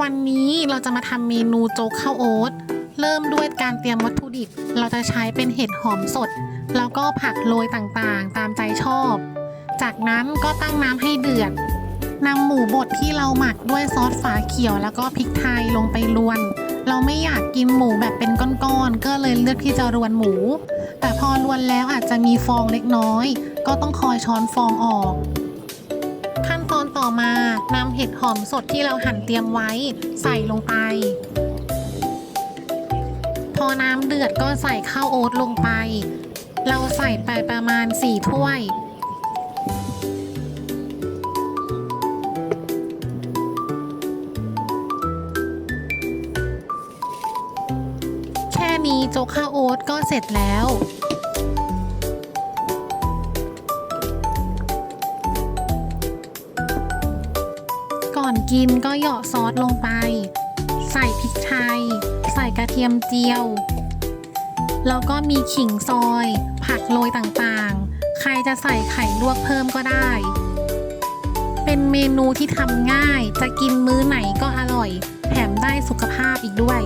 วันนี้เราจะมาทำเมนูโจ๊กข้าวโอ๊ต เริ่มด้วยการเตรียมวัตถุดิบ เราจะใช้เป็นเห็ดหอมสด แล้วก็ผักโรยต่างๆ ตามใจชอบ จากนั้นก็ตั้งน้ำให้เดือดนำหมูบดที่เราหมักด้วยซอสฝาเขียวแล้วก็พริกไทยลงไปรวน เราไม่อยากกินหมูแบบเป็นก้อนๆ ก็เลยเลือกที่จะรวนหมู แต่พอรวนแล้วอาจจะมีฟองเล็กน้อย ก็ต้องคอยช้อนฟองออก ตอนต่อมานำเห็ดหอมสดที่เราหั่นเตรียมไว้ ใส่ลงไป พอน้ำเดือดก็ใส่ข้าวโอ๊ตลงไป เราใส่ไปประมาณ 4 ถ้วยแค่นี้โจ๊กข้าวโอ๊ตก็เสร็จแล้ว อนกินก็เหยาะซอสลงไป ใส่พริกไทย ใส่กระเทียมเจียว แล้วก็มีขิงซอย ผักโรยต่างๆ ใครจะใส่ไข่ลวกเพิ่มก็ได้ เป็นเมนูที่ทำง่าย จะกินมื้อไหนก็อร่อย แถมได้สุขภาพอีกด้วย